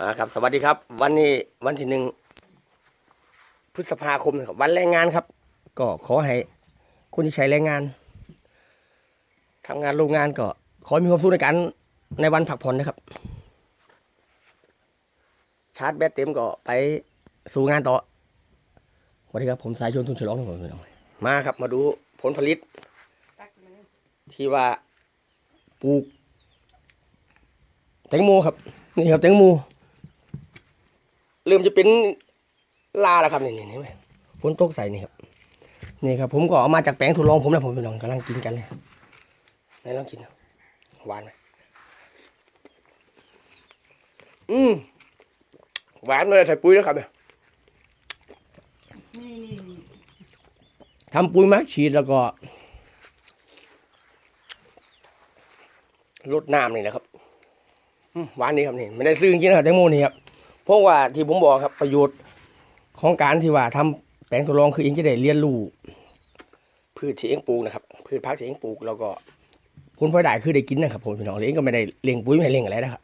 อ่าครับสวัสดีครับ วันนี้วันที่หนึ่งพฤษภาคมนะครับวันแรงงานครับ ก็ขอให้คนที่ใช้แรงงานทำงานโรงงานก็ขอมีความสุขในการในวันพักผ่อนนะครับ ชาร์จแบตเต็มก็ไปสู่งานต่อสวัสดีครับผมสายชนทุนฉลองครับผมพี่น้องมาครับ มาดูผลผลิต ที่ว่าปลูกแตงโมครับ นี่ครับแตงโม เริ่มจะเป็นลาแล้วครับนี่นี่นี่ไหมฝนตกใส่นี่ครับนี่ครับ ผมก็เอามาจากแปลงทดลองผมนะผมพี่น้องกำลังกินกันเลยไหนลองกินนะหวานไหมอืมหวานเลยใส่ปุ๋ยแล้วครับเนี่ยทำปุ๋ยมาฉีดแล้วก็ลดน้ำนี่แหละครับหวานนี่ครับนี่ไม่ได้ซื้อจริงๆนะครับแตงโมนี่ครับ เพราะว่าที่ผมบอกครับประโยชน์ของการที่ว่าทำแปลงทดลองคือเองจะได้เรียนรู้พืชที่เองปลูกนะครับพืชพักที่เองปลูกแล้วก็ผลพลอยได้คือได้กินนะครับผมพี่น้องเองก็ไม่ได้เลี้ยงปุ๋ยไม่ได้เลี้ยงอะไรนะครับ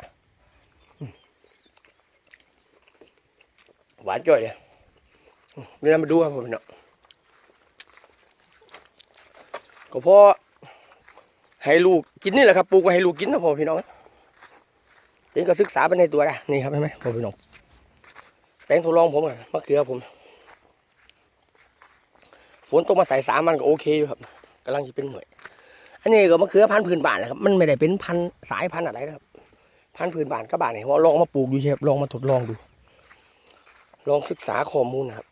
หวานจ้อยเลยเดี๋ยวเรามาดูครับผมพี่น้องก็เพราะให้ลูกกินนี่แหละครับปลูกไว้ให้ลูกกินนะผมพี่น้องเองก็ศึกษาไปในตัวนะนี่ครับเห็นไหมผมพี่น้อง แปลงทดลองผมอะมะเขือผม ฝนตกมาใส่สามมันก็โอเคอยู่ครับกำลังจะเป็นเหมยอันนี้ก็มะเขือพันธุ์พื้นบ้านนะครับ มันไม่ได้เป็นพันธุ์สายพันธุ์อะไรนะครับ พันธุ์พื้นบ้านก็บ้านนี่ว่าลองมาปลูกดูใช่ครับลองมาทดลองดู ลองศึกษาข้อมูลนะครับ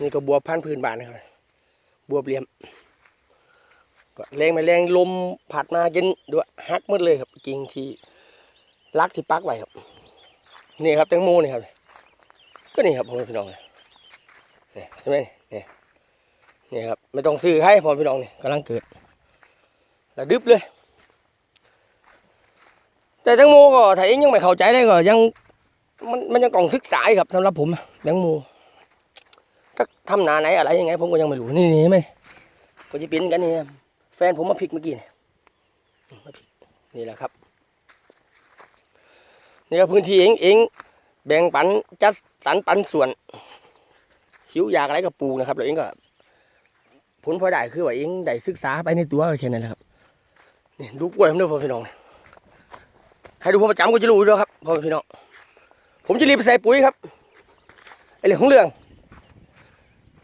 นี่ก็บัวพันธุ์พื้นบ้านนะครับบัวเหลี่ยมก็แรงไม่แรงลมผัดมาเย็นด้วยฮักหมดเลยครับกิ่งที่ลักที่ปักไว้ครับ นี่ครับแตงโมนี่ครับ ก็นี่ครับพ่อแม่พี่น้องเนี่ยใช่ไหมเนี่ยนี่ครับไม่ต้องซื้อให้พ่อพี่น้องเนี่ยกำลังเกิดแล้วดึบเลย แต่แตงโมก็ถ้าเองยังไม่เข้าใจได้ก็ยังมันมันยังต้องศึกษาอีกครับสำหรับผมแตงโมถ้าทำนาไหนอะไรยังไง ผมก็ยังไม่รู้นี่นี่ไหมก็จะเป็นกันนี่แฟนผมมาพิกเมื่อกี้นี่มาพิกนี่แหละครับ นี่ก็พื้นที่เองเอง แบ่งปันจัดสรรปันส่วนหิวอยากอะไรก็ปลูกนะครับแล้วเองก็ผลพอได้คือว่าเองได้ศึกษาไปในตัวแค่นั้นแหละครับนี่ดูกล้วยผมด้วยพ่อพี่น้องใครดูผมประจำก็จะรู้อยู่แล้วยครับพ่อพี่น้องผมจะรีบไปใส่ปุ๋ยครับไอเรื่องของเรื่อง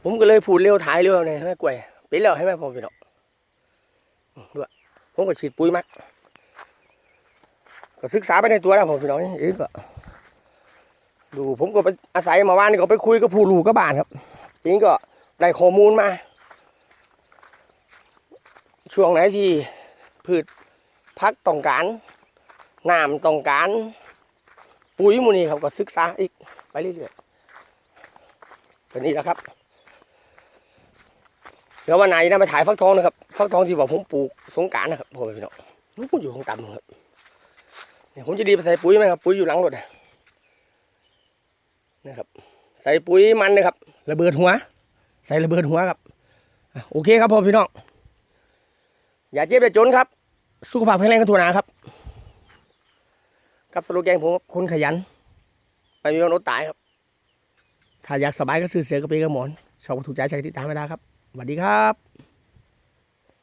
ผมก็เลยพูดเร็วถ่ายเร็วเนี่ยให้กล้วยเป็นแล้วให้ไหมพ่อพี่น้องด้วยผมก็ฉีดปุ๋ยมาก็ศึกษาไปในตัวนะผมพี่น้องเองก็ ดูผมก็ไปอาศัยมาว่านนี่ก็ไปคุยกับผู้รู้กับบ้านครับเองก็ได้ข้อมูลมา ช่วงไหนที่พืชพักต้องการน้ำต้องการ ปุ๋ยมูนี่ครับก็ศึกษาอีกไปเรื่อยๆก็นี่แหละครับเดี๋ยววันไหนนะไปถ่ายฟักทองนะครับฟักทองที่ว่าผมปลูกสงการนะครับพ่อพี่น้องนู้นอยู่ของต่ำครับเนี่ยผมจะดีไปใส่ปุ๋ยไหมครับปุ๋ยอยู่หลังรถอะ นะครับ ใส่ปุ๋ยมันเลยครับ ระเบิดหัว ใส่ระเบิดหัวครับโอเคครับพ่อพี่น้องอย่าเจ็บอย่าจนครับ สุขภาพแข็งแรงกันทั่วหน้าครับ กับสโลแกนผมคนขยันไม่มีวันอดตายครับ ถ้าอยากสบายก็ซื้อเสือกระเปรกระหมอนชอบก็ถูกใจใช้ติดตามไม่ได้ครับสวัสดีครับ